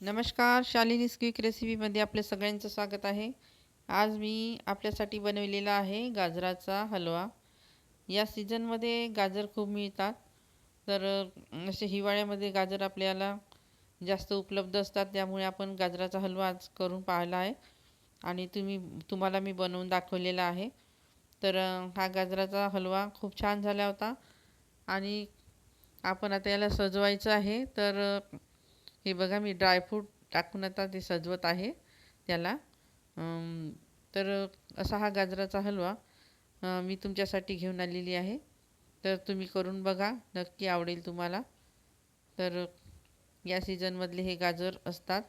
नमस्कार शालिनी क्विक रेसिपीमध्ये आपल्या सगळ्यांचं स्वागत आहे. आज मी आपल्यासाठी बनवलेला आहे गाजराचा हलवा. या सीझनमध्ये गाजर खूप मिळतात. तर असे हिवाळ्यामध्ये गाजर आपल्याला जास्त उपलब्ध असतात त्यामुळे आपण गाजराचा हलवा आज करून पाहिला आहे. आणि तुम्ही तुम्हाला मी बनवून दाखवलेला आहे. तर हा गाजराचा हलवा खूप छान झाला होता. आणि आपण आता याला सजवायचं आहे. तर हे बघा मी ड्रायफ्रूट टाकून आता ते सजवत आहे. त्याला तर असा हा गाजराचा हलवा मी तुमच्यासाठी घेऊन आलेली आहे. तर तुम्ही करून बघा नक्की आवडेल तुम्हाला. तर या सीझनमधले हे गाजर असतात.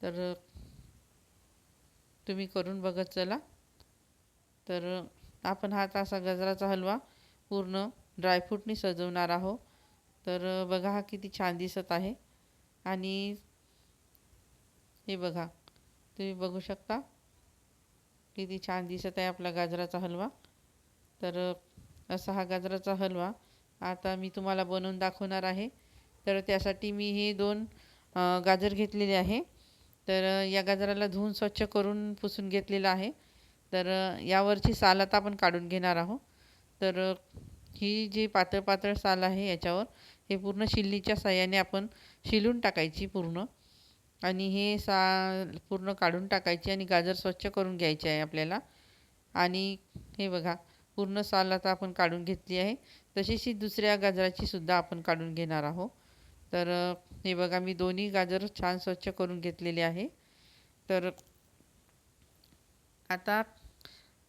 तर तुम्ही करून बघत चला. तर आपण हा तासा असा हलवा पूर्ण ड्रायफ्रूटनी सजवणार आहोत. तर बघा हा किती छान दिसत आहे. आणि हे बघा तुम्ही बघू शकता. किती छान दिसत आहे आपला गाजराचा हलवा. तर असा हा गाजराचा हलवा आता मी तुम्हाला बनवून दाखवणार आहे. तर त्यासाठी मी हे दोन गाजर घेतलेले आहे. तर या गाजराला धुवून स्वच्छ करून पुसून घेतलेलं आहे. तर यावरची साल आता आपण काढून घेणार आहोत. तर ही जी पातळ पातळ साल आहे याच्यावर हे पूर्ण शिल्लीच्या साह्याने आपण शिलून टाकायची पूर्ण. आणि हे साल पूर्ण काढून टाकायची आणि गाजर स्वच्छ करून घ्यायचे आहे आपल्याला. आणि हे बघा पूर्ण साल आता आपण काढून घेतली आहे. तशीच दुसऱ्या गाजराची सुद्धा आपण काढून घेणार आहोत. तर हे बघा मी दोन्ही गाजर छान स्वच्छ करून घेतलेले आहे. तर आता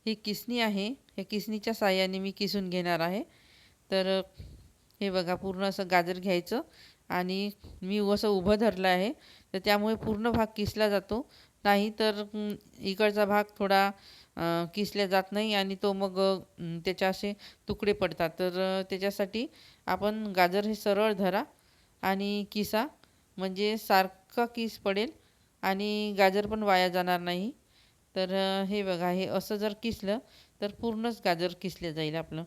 ही किसणी आहे. हे किसणीच्या साह्याने मी किसून घेणार आहे. तर हे बघा पूर्ण असं गाजर घ्यायचं. आणि मी असं उभं धरलं आहे. तर त्यामुळे पूर्ण भाग किसला जातो. नाही तर इकडचा भाग थोडा किसल्या किसला जात नाही आणि तो मग त्याच्या त्याचे असे तुकडे पडतात. तर त्याच्यासाठी आपण गाजर हे सरळ धरा आणि किसा. म्हणजे सारखा किस पडेल आणि गाजर पण वाया जाणार नाही. तर हे बघा हे असं जर किसलं तर पूर्णच गाजर किसले जाईल आपलं.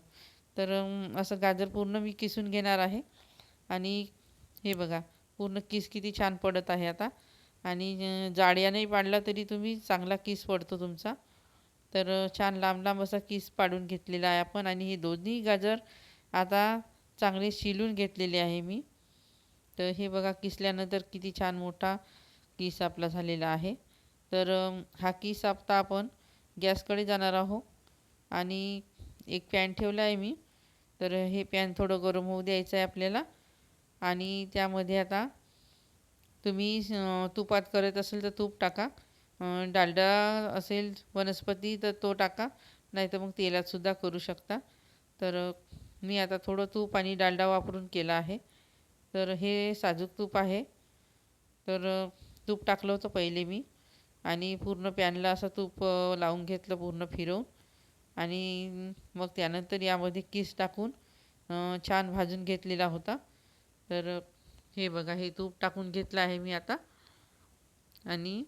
तर असं गाजर पूर्ण मी किसून घेणार आहे. आणि हे बघा पूर्ण किस किती छान पडत आहे आता. आणि अं, जाड्या नाही पाडला तरी तुम्ही चांगला किस पडतो तुमचा. तर छान लांब लांब असा किस पाडून घेतलेला आहे आपण. आणि हे दोन्ही गाजर आता चांगले शिलून घेतलेले आहे मी. तर हे बघा किसल्यानंतर किती छान मोठा किस आपला झालेला आहे. तर हा किस आपता आपण गॅसकडे जाणार आहोत. आणि एक पॅन ठेवला आहे मी. तर हे पॅन थोडं गरम होऊ द्यायचं आहे आपल्याला. आणि त्यामध्ये आता तुम्ही तुपात करत असेल तर तूप टाका. डालडा असेल वनस्पती तर तो टाका. नाही तर मग तेलातसुद्धा करू शकता. तर मी आता थोडं तूप आणि डालडा वापरून केला आहे. तर हे साजूक तूप आहे. तर तूप टाकलं होतं पहिले मी. आणि पूर्ण पॅनला असं तूप लावून घेतलं पूर्ण फिरवून. आणि मग त्यानंतर यामध्ये किस टाकून छान भाजून घेतलेला होता. तर हे बघा हे तूप टाकून घेतलं आहे मी आता. आणि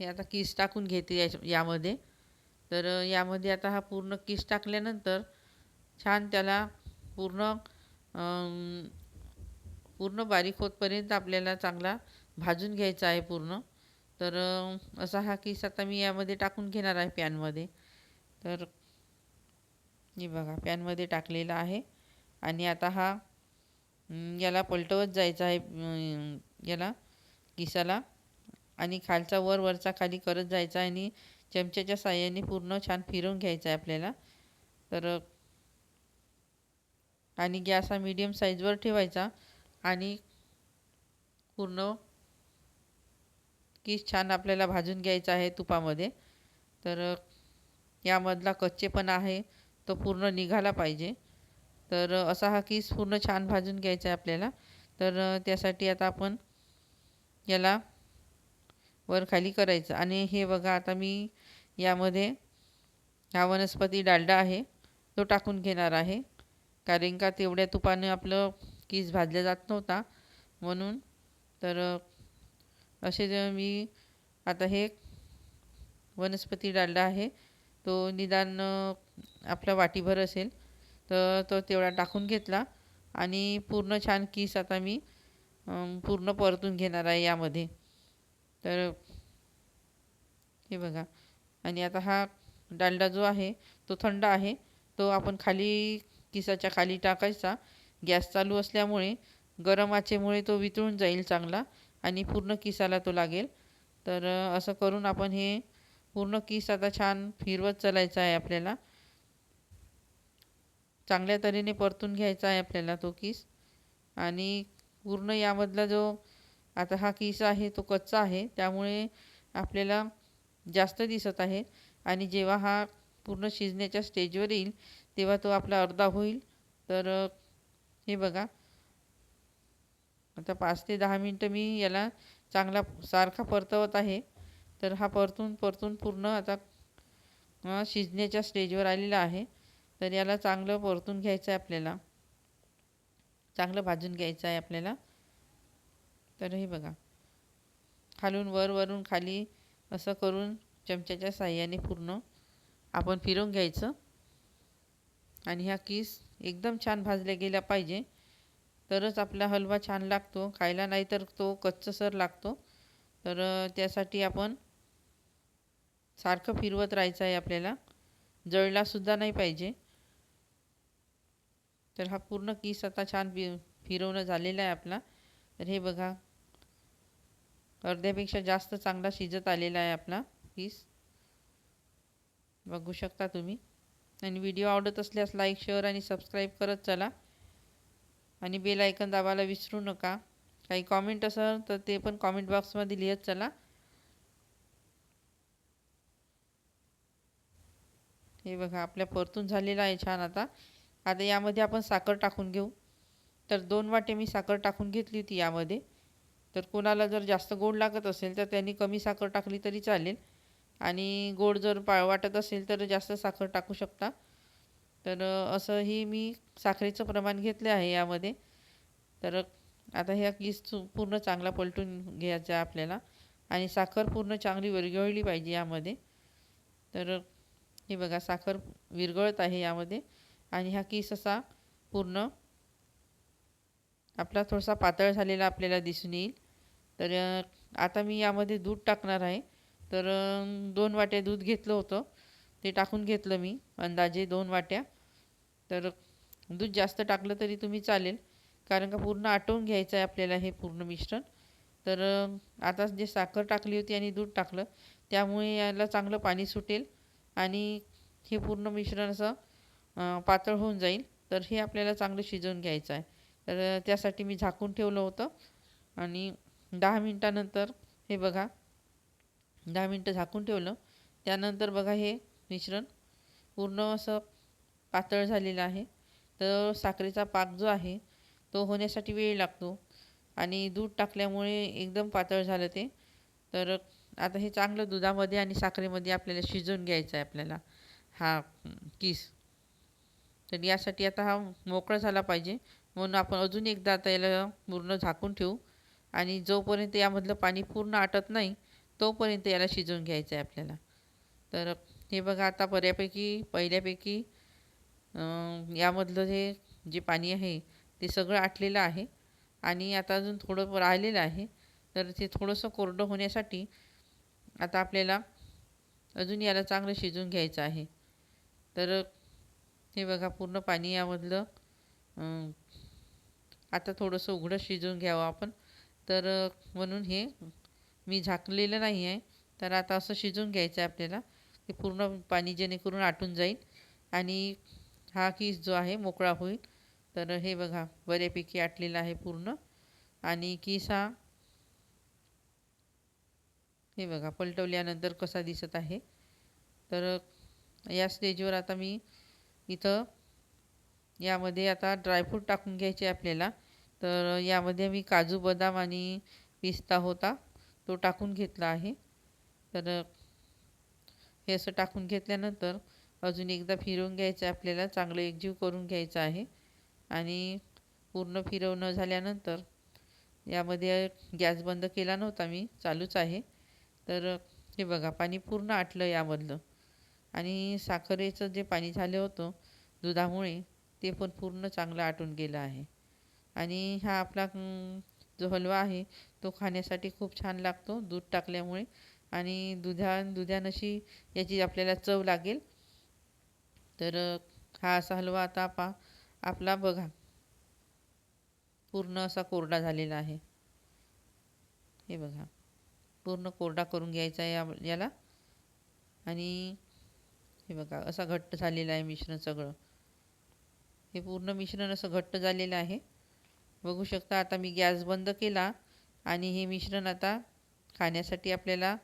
हे आता किस टाकून घेते यामध्ये. तर यामध्ये आता हा पूर्ण किस टाकल्यानंतर छान त्याला पूर्ण पूर्ण बारीक होतपर्यंत आपल्याला चांगला भाजून घ्यायचा आहे पूर्ण. तर असा हा किस आता मी यामध्ये टाकून घेणार आहे पॅनमध्ये. तर हे बघा पॅनमध्ये टाकलेला आहे. आणि आता हा याला पलटवत जायचा आहे याला किसाला. आणि खालचा वर वरचा खाली करत जायचा आहे आणि चमच्याच्या साह्याने पूर्ण छान फिरवून घ्यायचा आहे आपल्याला. तर आणि गॅस हा मीडियम साईजवर ठेवायचा आणि पूर्ण किस छान आपल्याला भाजून घ्यायचा आहे तुपामध्ये. तर यामधला कच्चेपणा आहे. तो पूर्ण निघाला पाहिजे. तर असा हा किस पूर्ण छान भाजून घ्यायचा आहे आपल्याला. तर त्यासाठी आता आपण याला वर खाली करायचं. आणि हे बघा आता मी यामध्ये हा वनस्पती डालडा आहे तो टाकून घेणार आहे. कारण का तेवढ्या तुपाने आपलं किस भाजला जात नव्हता म्हणून. तर असे जे मी आता हे वनस्पती डालडा आहे तो निदान आपला वाटीभर असेल तर तो तेवढा टाकून घेतला आणि पूर्ण छान किस आता मी पूर्ण परतून घेणार आहे यामध्ये. तर हे बघा. आणि आता हा डालडा जो आहे तो थंड आहे. तो आपण खाली किसाच्या खाली टाकायचा. गॅस चालू असल्यामुळे गरम आचेमुळे तो वितळून जाईल चांगला आणि पूर्ण किसाला तो लागेल. तर असं करून आपण हे पूर्ण किस आता छान फिरवत चालायचं आहे आपल्याला. चांगल्या तऱ्हेने परतून घ्यायचा आहे आपल्याला तो किस. आणि पूर्ण यामधला जो आता हा किस आहे तो कच्चा आहे. त्यामुळे आपल्याला जास्त दिसत आहे. आणि जेव्हा हा पूर्ण शिजण्याच्या स्टेजवर येईल तेव्हा तो आपला अर्धा होईल. तर हे बघा. आता पाच ते दहा मिनटं मी याला चांगला सारखा परतवत आहे. तर हा परतून परतून पूर्ण आता शिजण्याच्या स्टेजवर आलेला आहे. तर याला चांगलं परतून घ्यायचं आहे आपल्याला. चांगलं भाजून घ्यायचं आहे आपल्याला. तर हे बघा. खालून वर वरून खाली असं करून चमच्याच्या साह्याने पूर्ण आपण फिरवून घ्यायचं. आणि ह्या किस एकदम छान भाजल्या गेल्या पाहिजे. तरच आपला हलवा छान लागतो. खायला नाही तर तो कच्चसर लागतो. तर त्यासाठी आपण सारखं फिरवत राहायचं आहे आपल्याला. जळलासुद्धा नाही पाहिजे. तर हा पूर्ण किस आता छान फि फिरवणं झालेला आहे आपला. तर हे बघा. अर्ध्यापेक्षा जास्त चांगला शिजत आलेला आहे आपला किस बघू शकता तुम्ही. आणि व्हिडिओ आवडत असल्यास लाईक शेअर आणि सबस्क्राईब करत चला. आणि बेल आयकन दाबायला विसरू नका. काही कॉमेंट असेल तर ते पण कॉमेंट बॉक्समध्ये लिहत चला. हे बघा आपल्या परतून झालेला आहे छान आता. आता यामध्ये आपण साखर टाकून घेऊ. तर दोन वाटे मी साखर टाकून घेतली होती यामध्ये. तर कोणाला जर जास्त गोड लागत असेल तर त्यांनी कमी साखर टाकली तरी चालेल. आणि गोड जर पा वाटत असेल तर जास्त साखर टाकू शकता. तर असंही मी साखरेचं प्रमाण घेतले आहे यामध्ये. तर आता ह्या किस पूर्ण चांगला पलटून घ्यायचा आहे आपल्याला. आणि साखर पूर्ण चांगली विरघळली पाहिजे यामध्ये. तर हे बघा साखर विरघळत आहे यामध्ये. आणि हा किस असा पूर्ण आपला थोडासा पातळ झालेला आपल्याला दिसून येईल. तर आता मी यामध्ये दूध टाकणार आहे. तर दोन वाट्या दूध घेतलं होतं. ते टाकून घेतलं मी अंदाजे दोन वाट्या. तर दूध जास्त टाकलं तरी तुम्ही चालेल कारण का पूर्ण आटवून घ्यायचं आहे आपल्याला हे पूर्ण मिश्रण. तर आता जे साखर टाकली होती आणि दूध टाकलं त्यामुळे याला चांगलं पाणी सुटेल. आणि हे पूर्ण मिश्रण असं पातळ होऊन जाईल. तर हे आपल्याला चांगलं शिजवून घ्यायचं आहे. तर त्यासाठी मी झाकून ठेवलं होतं. आणि दहा मिनटानंतर हे बघा दहा मिनटं झाकून ठेवलं. त्यानंतर बघा हे मिश्रण पूर्ण असं पातळ झालेलं आहे. तर साखरेचा पाक जो आहे तो होण्यासाठी वेळ लागतो. आणि दूध टाकल्यामुळे एकदम पातळ झालं ते. तर आता हे चांगलं दुधामध्ये आणि साखरेमध्ये आपल्याला शिजवून घ्यायचं आहे आपल्याला. हा किस. तर यासाठी आता हा मोकळा झाला पाहिजे. म्हणून आपण अजून एकदा आता याला पूर्ण झाकून ठेवू. आणि जोपर्यंत यामधलं पाणी पूर्ण आटत नाही तोपर्यंत याला शिजवून घ्यायचं आहे आपल्याला. तर हे बघा आता बऱ्यापैकी पहिल्यापैकी यामधलं हे जे पाणी आहे ते सगळं आटलेलं आहे. आणि आता अजून थोडं राहिलेलं आहे. तर ते थोडंसं कोरडं होण्यासाठी आता आपल्याला अजून याला चांगलं शिजून घ्यायचं आहे. तर हे बघा पूर्ण पाणी यामधलं आता थोडंसं उघडं शिजवून घ्यावं आपण. तर म्हणून हे मी झाकलेलं नाही आहे. तर आता असं शिजून घ्यायचं आहे आपल्याला ते पूर्ण पाणी जेणेकरून आटून जाईल. आणि हा किस जो आहे मोकळा होईल. तर हे बघा बऱ्यापैकी आटलेला आहे पूर्ण. आणि किस हा हे बघा पलटवल्यानंतर कसा दिसत आहे. तर या स्टेजवर आता मी इथं यामध्ये आता ड्रायफ्रूट टाकून घ्यायचे आपल्याला. तर यामध्ये मी काजू बदाम आणि पिस्ता होता तो टाकून घेतला आहे. तर हे असं टाकून घेतल्यानंतर अजून एकदा फिरवून घ्यायचं आहे आपल्याला चांगलं एकजीव करून घ्यायचं आहे. आणि पूर्ण फिरवणं झाल्यानंतर यामध्ये गॅस बंद केला नव्हता मी चालूच आहे. तर हे बघा पाणी पूर्ण आटलं यामधलं. आणि साखरेचं जे पाणी झालं होतं दुधामुळे ते पण पूर्ण चांगलं आटून गेलं आहे. आणि हा आपला जो हलवा आहे तो खाण्यासाठी खूप छान लागतो दूध टाकल्यामुळे. आणि दुधा दुधानशी अशी याची आपल्याला चव लागेल. तर हा असा हलवा आता पा आपला बघा. पूर्ण असा कोरडा झालेला आहे. हे बघा. पूर्ण कोरडा करून घ्यायचा आहे या- याला. आणि हे बघा असा घट्ट झालेला आहे मिश्रण सगळं. हे पूर्ण मिश्रण असं घट्ट झालेलं आहे. बघू शकता आता मी गॅस बंद केला आणि हे मिश्रण आता खाण्यासाठी आपल्याला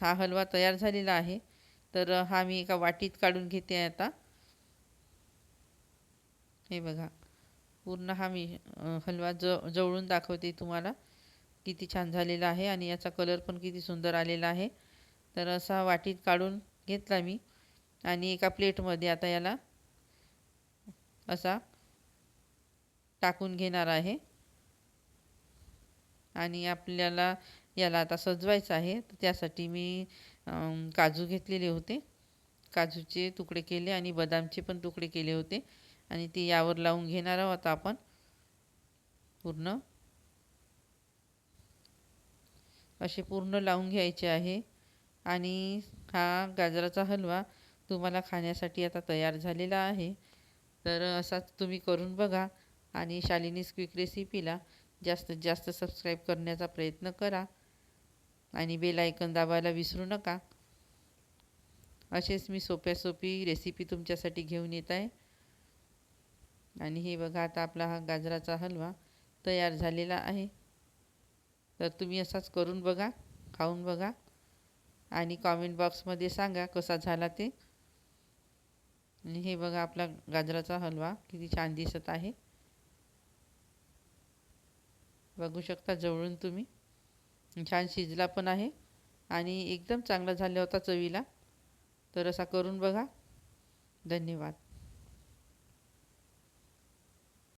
हा हलवा तयार झालेला आहे. तर हा मी एका वाटीत काढून घेते आहे आता. हे बघा पूर्ण हा मी हलवा ज जवळून दाखवते तुम्हाला. किती छान झालेला आहे आणि याचा कलर पण किती सुंदर आलेला आहे. तर असा वाटीत काढून घेतला मी. आणि एका प्लेटमध्ये आता याला असा टाकून घेणार आहे. आणि आपल्याला याला आता सजवायचं आहे. तर त्यासाठी मी काजू घेतलेले होते. काजूचे तुकडे केले आणि बदामचे पण तुकडे केले होते. आणि ते यावर लावून घेणार आहोत आपण. पूर्ण. असे पूर्ण लावून घ्यायचे आहे. आणि हा गाजराचा हलवा तुम्हाला खाण्यासाठी आता तयार झालेला आहे. तर असाच तुम्ही करून बघा आणि शालिनीज क्विक रेसिपीला जास्तीत जास्त सबस्क्राईब करण्याचा प्रयत्न करा आणि बेल आयकन दाबायला विसरू नका. असेच मी सोप्या सोपी रेसिपी तुमच्यासाठी घेऊन येत आहे. आणि हे बघा आता आपला हा गाजराचा हलवा तयार झालेला आहे. तर तुम्ही असाच करून बघा खाऊन बघा आणि कॉमेंट बॉक्समध्ये सांगा कसा झाला ते. आणि हे बघा आपला गाजराचा हलवा किती छान दिसत आहे. बघू शकता जवळून तुम्ही. छान शिजला पण आहे आणि एकदम चांगला झाला होता चवीला. तर असा करून बघा. धन्यवाद.